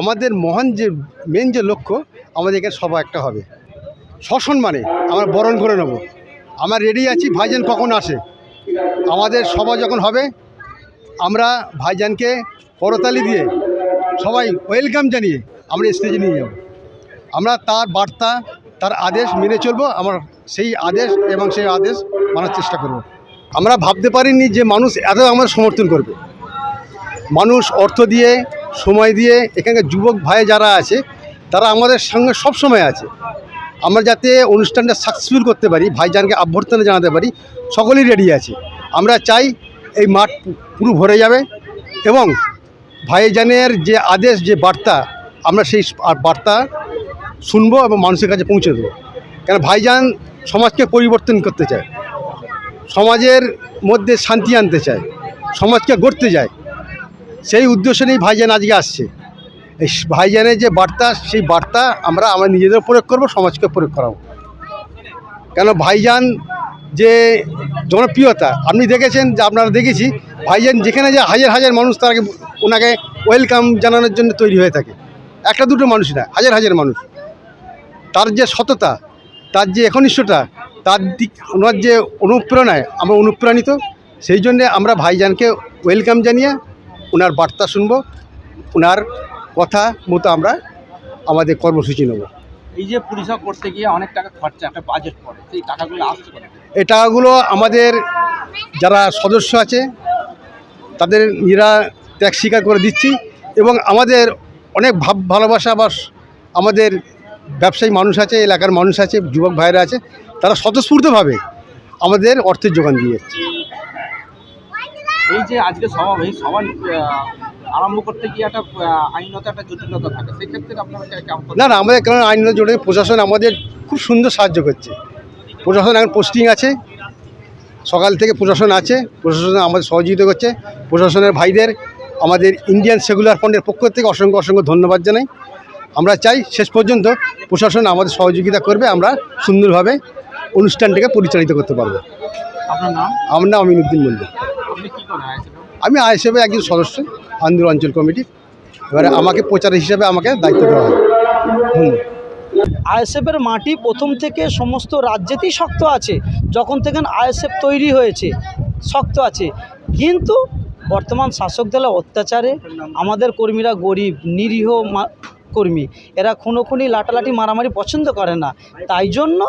আমাদের মহান যে মেন যে লক্ষ্য, আমাদের এখানে সভা একটা হবে। সসম্মানে আমরা বরণ করে নেব। আমরা রেডি আছি, ভাইজান কখন আসে? আমাদের সভা যখন হবে, আমরা ভাইজানকে করতালি দিয়ে সবাই ওয়েলকাম জানিয়ে আমরা স্টেজে নিয়ে যাব। আমরা তার বার্তা, তার আদেশ মেনে চলব, আমার সেই আদেশ এবং সেই আদেশ মানার চেষ্টা করব। আমরা ভাবতে পারিনি যে মানুষ এত আমাদের সমর্থন করবে। মানুষ অর্থ দিয়ে সময় দিয়ে এখানকার যুবক ভাই যারা আছে, তারা আমাদের সঙ্গে সব সময় আছে। আমরা যাতে অনুষ্ঠানটা সাকসেসফুল করতে পারি, ভাইজানকে অভ্যর্থনা জানাতে পারি, সকলেই রেডি আছে। আমরা চাই এই মাঠ পুরো ভরে যাবে এবং ভাইজানের যে আদেশ, যে বার্তা, আমরা সেই বার্তা শুনব এবং মানুষের কাছে পৌঁছে দেবো। কেন ভাইজান সমাজকে পরিবর্তন করতে চায়, সমাজের মধ্যে শান্তি আনতে চায়, সমাজকে গড়তে যায় সেই উদ্দেশ্য নিয়েই ভাইজান আজকে আসছে। এই ভাইজানের যে বার্তা, সেই বার্তা আমরা আমরা নিজেদের প্রয়োগ করব, সমাজকে প্রয়োগ করাবো। কেন ভাইজান যে জনপ্রিয়তা, আপনি দেখেছেন যে আপনারা দেখেছি, ভাইজান যেখানে যে হাজার হাজার মানুষ তাকে ওনাকে ওয়েলকাম জানানোর জন্য তৈরি হয়ে থাকে। একটা দুটো মানুষ না, হাজার হাজার মানুষ। তার যে সততা, তার যে একনিষ্ঠতা, তার দিক, ওনার যে অনুপ্রেরণায় আমরা অনুপ্রাণিত, সেই জন্যে আমরা ভাইজানকে ওয়েলকাম জানিয়ে ওনার বার্তা শুনব ওনার কথা মতো আমরা আমাদের কর্মসূচি নেব এই যে পরিষেবা করতে গিয়ে অনেক টাকা খরচা একটা বাজেট পড়ে সেই টাকাগুলো আসছে কোথা থেকে? এই টাকাগুলো আমাদের যারা সদস্য আছে তাদের নিজেরা ত্যাগ স্বীকার করে দিচ্ছি এবং আমাদের অনেক ভাব ভালোবাসা বা আমাদের ব্যবসায়ী মানুষ আছে এলাকার মানুষ আছে যুবক ভাইরা আছে তারা স্বতঃস্ফূর্তভাবে আমাদের অর্থের যোগান দিয়ে যাচ্ছে এই যে আজকে এই সভা আরম্ভ করতে গিয়ে একটা আইনত একটা জটিলতা থাকে সেক্ষেত্রে আপনারা না না আমাদের কারণ আইন জোরে প্রশাসন আমাদের খুব সুন্দর সাহায্য করছে। প্রশাসন এখন পোস্টিং আছে সকাল থেকে প্রশাসন আছে প্রশাসন আমাদের সহযোগিতা করছে প্রশাসনের ভাইদের আমাদের ইন্ডিয়ান সেকুলার ফান্ডের পক্ষ থেকে অসংখ্য অসংখ্য ধন্যবাদ জানাই। আমরা চাই শেষ পর্যন্ত প্রশাসন আমাদের সহযোগিতা করবে আমরা সুন্দরভাবে অনুষ্ঠানটাকে পরিচালিত করতে পারব। আপনার নাম? আমার নাম আমিনুদ্দিন মল্লিক আমি আইএসএফের একজন সদস্য আন্দোলন অঞ্চল কমিটির এবারে আমাকে প্রচার হিসাবে আমাকে দায়িত্ব দেওয়া হয়। ধন্যবাদ আইএসএফের মাটি প্রথম থেকে সমস্ত রাজ্যেতেই শক্ত আছে যখন থেকে আইএসএফ তৈরি হয়েছে শক্ত আছে। কিন্তু বর্তমান শাসক দলের অত্যাচারে আমাদের কর্মীরা গরিব নিরীহ মা- কর্মী। এরা খুনোখুনি লাটালাটি মারামারি পছন্দ করে না। তাই জন্য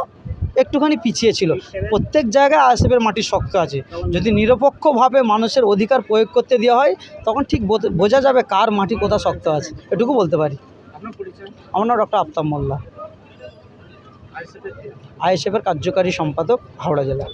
একটুখানি পিছিয়ে ছিল। প্রত্যেক জায়গায় আইএসএফের মাটি শক্ত আছে। যদি নিরপেক্ষভাবে মানুষের অধিকার প্রয়োগ করতে দেওয়া হয় তখন ঠিক বোঝ- যাবে কার মাটি কোথা শক্ত আছে। এটুকু বলতে পারি। আমার নাম ডক্টর আফতাব মোল্লা। আইএসএফের কার্যকারী সম্পাদক হাওড়া জেলা।